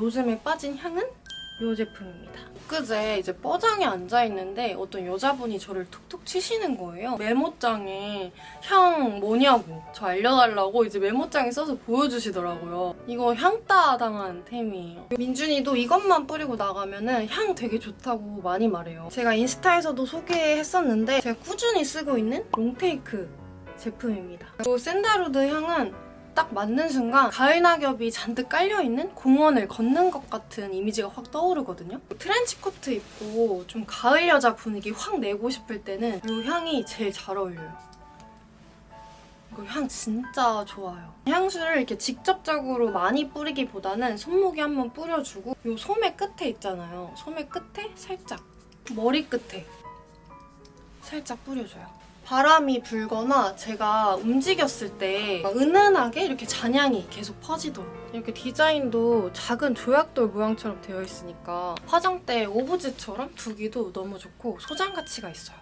요즘에 빠진 향은 이 제품입니다. 그제 이제 뻐장에 앉아 있는데 어떤 여자분이 저를 툭툭 치시는 거예요. 메모장에 향 뭐냐고 저 알려달라고 이제 메모장에 써서 보여주시더라고요. 이거 향따 당한 템이에요. 민준이도 이것만 뿌리고 나가면은 향 되게 좋다고 많이 말해요. 제가 인스타에서도 소개했었는데 제가 꾸준히 쓰고 있는 롱테이크 제품입니다. 이 샌다루드 향은 딱 맞는 순간 가을 낙엽이 잔뜩 깔려있는 공원을 걷는 것 같은 이미지가 확 떠오르거든요. 트렌치 코트 입고 좀 가을 여자 분위기 확 내고 싶을 때는 이 향이 제일 잘 어울려요. 이거 향 진짜 좋아요. 향수를 이렇게 직접적으로 많이 뿌리기보다는 손목에 한번 뿌려주고 이 소매 끝에 있잖아요. 소매 끝에 살짝 머리 끝에 살짝 뿌려줘요. 바람이 불거나 제가 움직였을 때 은은하게 이렇게 잔향이 계속 퍼지도록 이렇게 디자인도 작은 조약돌 모양처럼 되어 있으니까 화장대 오브제처럼 두기도 너무 좋고 소장 가치가 있어요.